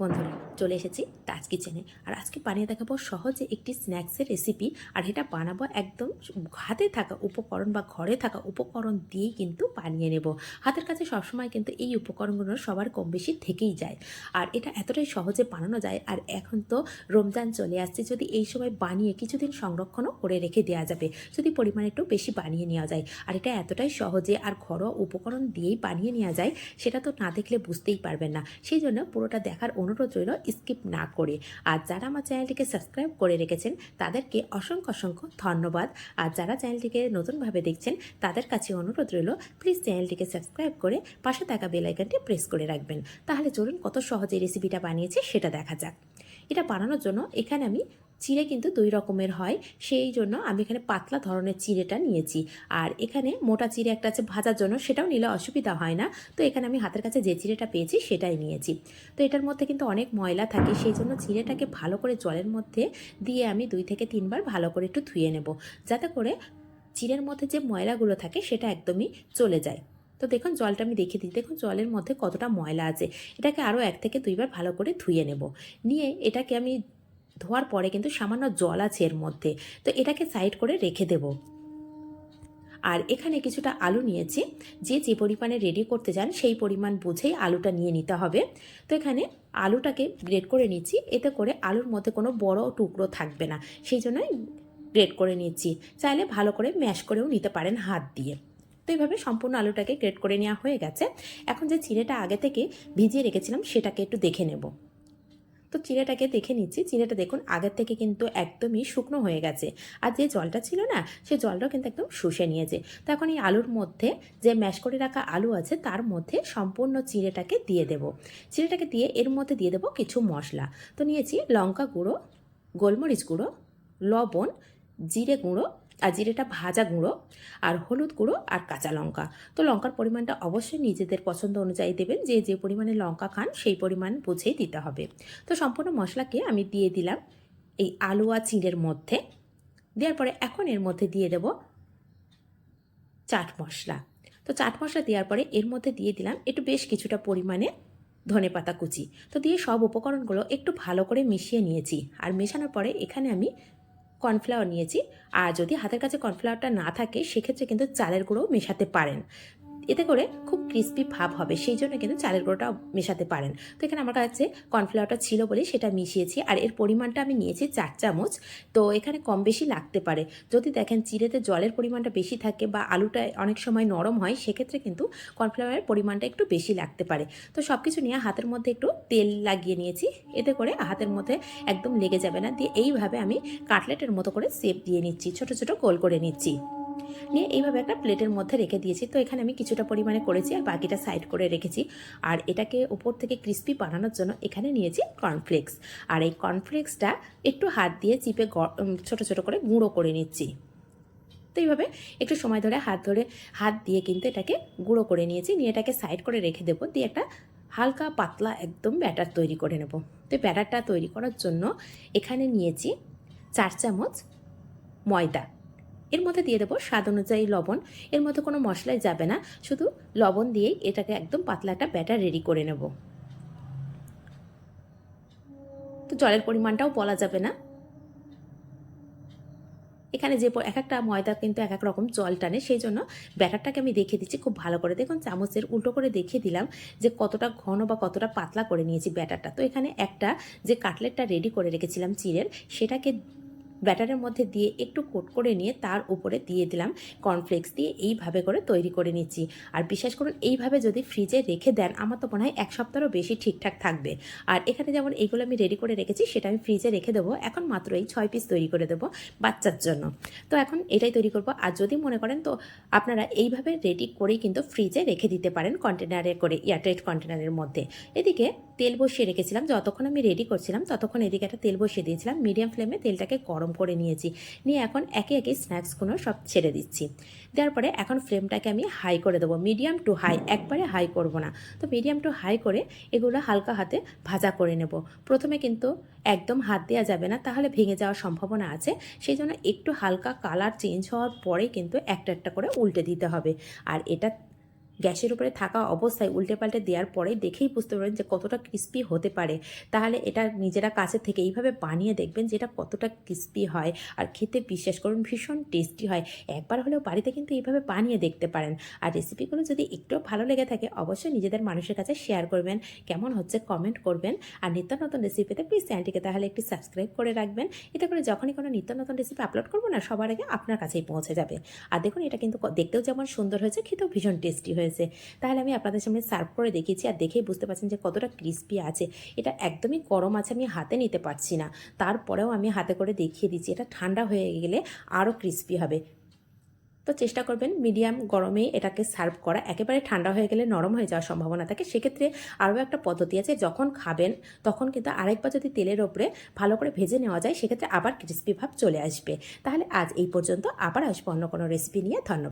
বন্ধুরা, চলে এসেছি তাজ কিচেনে আর আজকে বানিয়ে দেখাবো সহজে একটি স্ন্যাক্সের রেসিপি আর এটা বানাবো একদম হাতে থাকা উপকরণ বা ঘরে থাকা উপকরণ দিয়েই কিন্তু বানিয়ে নেব। হাতের কাছে সবসময় কিন্তু এই উপকরণগুলো সবার কম বেশি থেকেই যায়। আর এটা এতটাই সহজে বানানো যায়, আর এখন তো রমজান চলে আসছে, যদি এই সময় বানিয়ে কিছুদিন সংরক্ষণও করে রেখে দেওয়া যাবে, যদি পরিমাণ একটু বেশি বানিয়ে নেওয়া যায়। আর এটা এতটাই সহজে আর ঘরোয়া উপকরণ দিয়েই বানিয়ে নেওয়া যায়, সেটা তো না দেখলে বুঝতেই পারবেন না। সেই জন্য পুরোটা দেখার অনুরোধ রইল স্কিপ না করে। আর যারা আমার চ্যানেলটিকে সাবস্ক্রাইব করে রেখেছেন, তাদেরকে অসংখ্য অসংখ্য ধন্যবাদ। আর যারা চ্যানেলটিকে নতুনভাবে দেখছেন, তাদের কাছে অনুরোধ রইল প্লিজ চ্যানেলটিকে সাবস্ক্রাইব করে পাশে থাকা বেলাইকানটি প্রেস করে রাখবেন। তাহলে চলুন কত সহজে রেসিপিটা বানিয়েছি, সেটা দেখা যাক। এটা বানানোর জন্য এখানে আমি চিড়ে কিন্তু দুই রকমের হয়। সেই জন্য আমি এখানে পাতলা ধরনের চিড়েটা নিয়েছি। আর এখানে মোটা চিড়ে একটা আছে ভাজার জন্য, সেটাও নিলে অসুবিধা হয় না। তো এখানে আমি হাতের কাছে যে চিড়েটা পেয়েছি, সেটাই নিয়েছি। তো এটার মধ্যে কিন্তু অনেক ময়লা থাকে, সেই জন্য চিড়েটাকে ভালো করে জলের মধ্যে দিয়ে আমি দুই থেকে তিনবার ভালো করে একটু ধুয়ে নেব। যাতে করে চিড়ের মধ্যে যে ময়লাগুলো থাকে, সেটা একদমই চলে যায়। তো দেখুন, জলটা আমি দেখে দিই। দেখুন, জলের মধ্যে কতটা ময়লা আছে। এটাকে আরও এক থেকে দুইবার ভালো করে ধুয়ে নেব। নিয়ে এটাকে আমি ধোয়ার পরে কিন্তু সামান্য জল আছে এর মধ্যে। তো এটাকে সাইড করে রেখে দেব। আর এখানে কিছুটা আলু নিয়েছি। যে যে পরিমাণে রেডি করতে যান সেই পরিমাণ বুঝেই আলুটা নিয়ে নিতে হবে। তো এখানে আলুটাকে গ্রেড করে নিচ্ছি। এতে করে আলুর মধ্যে কোনো বড় টুকরো থাকবে না। সেই জন্যই গ্রেড করে নিচ্ছি। চাইলে ভালো করে ম্যাশ করেও নিতে পারেন হাত দিয়ে। তো এইভাবে সম্পূর্ণ আলুটাকে গ্রেড করে নেওয়া হয়ে গেছে। এখন যে চিড়েটা আগে থেকে ভিজিয়ে রেখেছিলাম সেটাকে একটু দেখে নেব। তো চিড়েটাকে দেখে নিচ্ছি। চিড়েটা দেখুন আগের থেকে কিন্তু একদমই শুকনো হয়ে গেছে। আর যে জলটা ছিল না, সে জলটাও কিন্তু একদম শুষে নিয়েছে। তো এখন এই আলুর মধ্যে যে ম্যাশ করে রাখা আলু আছে, তার মধ্যে সম্পূর্ণ চিড়েটাকে দিয়ে দেব। চিড়েটাকে দিয়ে এর মধ্যে দিয়ে দেবো কিছু মশলা। তো নিয়েছি লঙ্কা গুঁড়ো, গোলমরিচ গুঁড়ো, লবণ, জিরে গুঁড়ো আর জিরেটা ভাজা গুঁড়ো আর হলুদ গুঁড়ো আর কাঁচা লঙ্কা। তো লঙ্কার পরিমাণটা অবশ্যই নিজেদের পছন্দ অনুযায়ী দেবেন। যে যে পরিমাণে লঙ্কা খান সেই পরিমাণ বুঝেই দিতে হবে। তো সম্পূর্ণ মশলাকে আমি দিয়ে দিলাম এই আলু আর চিড়ের মধ্যে। দেওয়ার পরে এখন এর মধ্যে দিয়ে দেব চাট মশলা। তো চাট মশলা দেওয়ার পরে এর মধ্যে দিয়ে দিলাম একটু বেশ কিছুটা পরিমাণে ধনে পাতা কুচি। তো দিয়ে সব উপকরণগুলো একটু ভালো করে মিশিয়ে নিয়েছি। আর মেশানোর পরে এখানে আমি কর্নফ্লাওয়ার নিয়েছি। আর যদি হাতের কাছে কর্নফ্লাওয়ারটা না থাকে, সেক্ষেত্রে কিন্তু চালের গুঁড়োও মেশাতে পারেন। এতে করে খুব ক্রিস্পি ভাব হবে। সেই জন্য কিন্তু চালের গুঁড়োটাও মেশাতে পারেন। তো এখানে আমার কাছে কর্নফ্লাওয়ারটা ছিল বলে সেটা মিশিয়েছি। আর এর পরিমাণটা আমি নিয়েছি চার চামচ। তো এখানে কম বেশি লাগতে পারে। যদি দেখেন চিড়েতে জলের পরিমাণটা বেশি থাকে বা আলুটা অনেক সময় নরম হয়, সেক্ষেত্রে কিন্তু কর্নফ্লাওয়ারের পরিমাণটা একটু বেশি লাগতে পারে। তো সব কিছু নিয়ে হাতের মধ্যে একটু তেল লাগিয়ে নিয়েছি। এতে করে হাতের মধ্যে একদম লেগে যাবে না। দিয়ে এইভাবে আমি কাটলেটের মতো করে সেপ দিয়ে নিচ্ছি। ছোট ছোট, গোল করে নিচ্ছি। নিয়ে এইভাবে একটা প্লেটের মধ্যে রেখে দিয়েছি। তো এখানে আমি কিছুটা পরিমাণে করেছি আর বাকিটা সাইড করে রেখেছি। আর এটাকে উপর থেকে ক্রিস্পি বানানোর জন্য এখানে নিয়েছি কর্নফ্লেক্স। আর এই কর্নফ্লেক্সটা একটু হাত দিয়ে চিপে ছোট ছোট করে গুঁড়ো করে নিচ্ছি। তো এইভাবে একটু সময় ধরে হাত ধরে, হাত দিয়ে কিন্তু এটাকে গুঁড়ো করে নিয়েছি। নিয়ে এটাকে সাইড করে রেখে দেবো। দিয়ে একটা হালকা পাতলা একদম ব্যাটার তৈরি করে নেব। তো ব্যাটারটা তৈরি করার জন্য এখানে নিয়েছি চার চামচ ময়দা। এর মধ্যে দিয়ে দেবো স্বাদ অনুযায়ী লবণ। এর মধ্যে কোনো মশলাই যাবে না, শুধু লবণ দিয়েই এটাকে একদম পাতলা একটা ব্যাটার রেডি করে নেব। তো জলের পরিমাণটাও বলা যাবে না। এখানে যে এক একটা ময়দা কিন্তু এক এক রকম জল টানে, সেই জন্য ব্যাটারটাকে আমি দেখিয়ে দিচ্ছি খুব ভালো করে। দেখুন, চামচের উল্টো করে দেখিয়ে দিলাম যে কতটা ঘন বা কতটা পাতলা করে নিয়েছি ব্যাটারটা। তো এখানে একটা যে কাটলেটটা রেডি করে রেখেছিলাম চিড়ের, সেটাকে ব্যাটারের মধ্যে দিয়ে একটু কোট করে নিয়ে তার উপরে দিয়ে দিলাম কর্নফ্লেক্স দিয়ে এইভাবে করে তৈরি করে নিচ্ছি। আর বিশ্বাস করুন, এইভাবে যদি ফ্রিজে রেখে দেন, আমার তো মনে হয় এক সপ্তাহেরও বেশি ঠিকঠাক থাকবে। আর এখানে যেমন এইগুলো আমি রেডি করে রেখেছি, সেটা আমি ফ্রিজে রেখে দেবো। এখন মাত্র এই ছয় পিস তৈরি করে দেবো বাচ্চার জন্য। তো এখন এটাই তৈরি করব। আর যদি মনে করেন, তো আপনারা এইভাবে রেডি করেই কিন্তু ফ্রিজে রেখে দিতে পারেন কন্টেনারে করে এয়ারটাইট কন্টেনারের মধ্যে। এদিকে তেল বসিয়ে রেখেছিলাম, যতক্ষণ আমি রেডি করছিলাম, ততক্ষণ এদিকে একটা তেল বসিয়ে দিয়েছিলাম। মিডিয়াম ফ্লেমে তেলটাকে গরম করে নিয়েছি। নিয়ে এখন একে একে স্ন্যাক্সগুলো সব ছেড়ে দিচ্ছি। দেওয়ার পরে এখন ফ্লেমটাকে আমি হাই করে দেবো। মিডিয়াম টু হাই একবারে হাই করব না। তো মিডিয়াম টু হাই করে এগুলো হালকা হাতে ভাজা করে নেব। প্রথমে কিন্তু একদম হাত দেওয়া যাবে না, তাহলে ভেঙে যাওয়ার সম্ভাবনা আছে। সেই জন্য একটু হালকা কালার চেঞ্জ হওয়ার পরে কিন্তু একটা একটা করে উল্টে দিতে হবে। আর এটা গ্যাসের উপরে থাকা অবস্থায় উল্টে পাল্টে দেওয়ার পরে দেখেই বুঝতে পারবেন যে কতটা ক্রিস্পি হতে পারে। তাহলে এটা নিজেরা কাছে থেকে এইভাবে বানিয়ে দেখবেন যে এটা কতটা ক্রিস্পি হয়। আর খেতে বিশ্বাস করুন, ভীষণ টেস্টি হয়। একবার হলেও বাড়িতে কিন্তু এইভাবে বানিয়ে দেখতে পারেন। আর রেসিপিগুলো যদি একটু ভালো লেগে থাকে, অবশ্যই নিজেদের মানুষের কাছে শেয়ার করবেন। কেমন হচ্ছে কমেন্ট করবেন। আর নিত্য নতুন রেসিপিতে প্লিজ চ্যানেলটিকে তাহলে একটি সাবস্ক্রাইব করে রাখবেন। এতে করে যখনই কোনো নিত্য নতুন রেসিপি আপলোড করব না, সবার আগে আপনার কাছেই পৌঁছে যাবে। আর দেখুন, এটা কিন্তু দেখতেও যেমন সুন্দর হয়েছে, খেতেও ভীষণ টেস্টি হয়েছে। তাহলে আমি আপনাদের সামনে সার্ভ করে দেখিয়েছি আর দেখেই বুঝতে পারছেন যে কতটা ক্রিস্পি আছে। এটা একদমই গরম আছে, আমি হাতে নিতে পারছি না। তারপরেও আমি হাতে করে দেখিয়ে দিচ্ছি, এটা ঠান্ডা হয়ে গেলে আরও ক্রিস্পি হবে। তো চেষ্টা করবেন মিডিয়াম গরমেই এটাকে সার্ভ করা। একেবারে ঠান্ডা হয়ে গেলে নরম হয়ে যাওয়ার সম্ভাবনা থাকে। সেক্ষেত্রে আরও একটা পদ্ধতি আছে, যখন খাবেন তখন কিন্তু আরেকবার যদি তেলের ওপরে ভালো করে ভেজে নেওয়া যায়, সেক্ষেত্রে আবার ক্রিস্পি ভাব চলে আসবে। তাহলে আজ এই পর্যন্ত, আবার আসব অন্য কোনো রেসিপি নিয়ে। ধন্যবাদ।